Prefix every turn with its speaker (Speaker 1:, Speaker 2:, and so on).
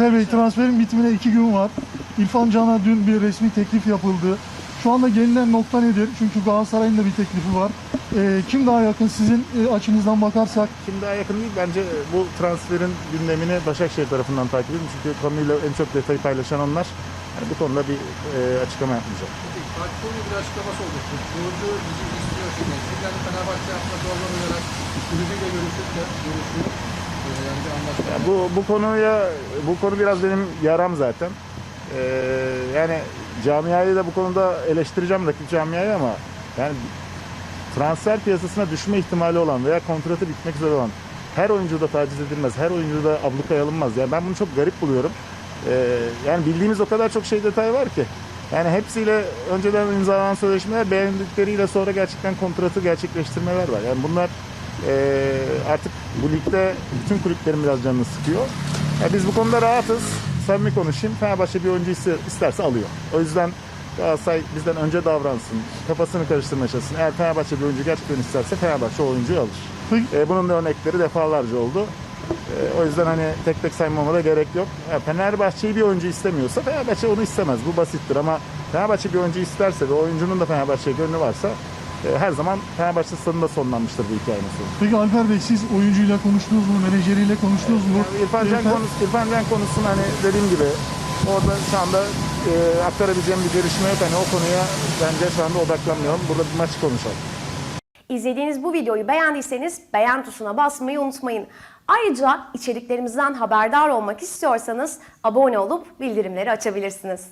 Speaker 1: Bey transferin bitimine iki gün var. İrfan Can'a dün bir resmi teklif yapıldı. Şu anda gelinen nokta nedir? Çünkü Galatasaray'ın da bir teklifi var. Ee, kim daha yakın sizin e, açınızdan bakarsak?
Speaker 2: Kim daha yakın değil bence bu transferin gündemini Başakşehir tarafından takip edin. Çünkü konuyla en çok detayı paylaşan onlar. Yani bu konuda bir e, açıklama yapmayacak.
Speaker 3: Fatih Terim'in bir açıklaması oldu. Futbolcu bizi istiyor şimdi. Sizden Fenerbahçe yapma zorlanarak kulübüyle görüşüp de görüşüyor. Ee, Yani bir anlaşma.
Speaker 2: Ya bu bu konuya bu konu biraz benim yaram zaten. Ee, yani camiayı da bu konuda eleştireceğim rakip camiayı ama yani transfer piyasasına düşme ihtimali olan veya kontratı bitmek üzere olan her oyuncu da taciz edilmez, her oyuncu da ablukaya alınmaz. Yani ben bunu çok garip buluyorum. Ee, yani bildiğimiz o kadar çok şey detay var ki. Yani hepsiyle önceden imzalanan sözleşmeler beğendikleriyle sonra gerçekten kontratı gerçekleştirmeler var. Yani bunlar ee, artık bu ligde bütün kulüplerin biraz canını sıkıyor. Ya biz bu konuda rahatız. Samimi konuşayım. Fenerbahçe bir oyuncu iste- isterse alıyor. O yüzden Galatasaray bizden önce davransın. Kafasını karıştırmaya çalışsın. Eğer Fenerbahçe bir oyuncu gerçekten isterse Fenerbahçe o oyuncuyu alır. Ee, bunun da örnekleri defalarca oldu. Ee, o yüzden hani tek tek saymama da gerek yok. Ya Fenerbahçe'yi bir oyuncu istemiyorsa Fenerbahçe onu istemez. Bu basittir ama Fenerbahçe bir oyuncu isterse ve oyuncunun da Fenerbahçe'ye gönlü varsa her zaman Fenerbahçe stadında sonlanmıştır bu hikayenin sonu.
Speaker 1: peki Alper Bey siz oyuncuyla konuştunuz mu? Menajeriyle konuştunuz mu?
Speaker 2: Yani İrfan Can, konusu, İrfan Can konusunu hani dediğim gibi orada şu anda e, aktarabileceğim bir gelişme yok. Hani o konuya bence şu anda odaklanmıyorum. Burada bir maçı konuşalım.
Speaker 4: İzlediğiniz bu videoyu beğendiyseniz beğen tuşuna basmayı unutmayın. Ayrıca içeriklerimizden haberdar olmak istiyorsanız abone olup bildirimleri açabilirsiniz.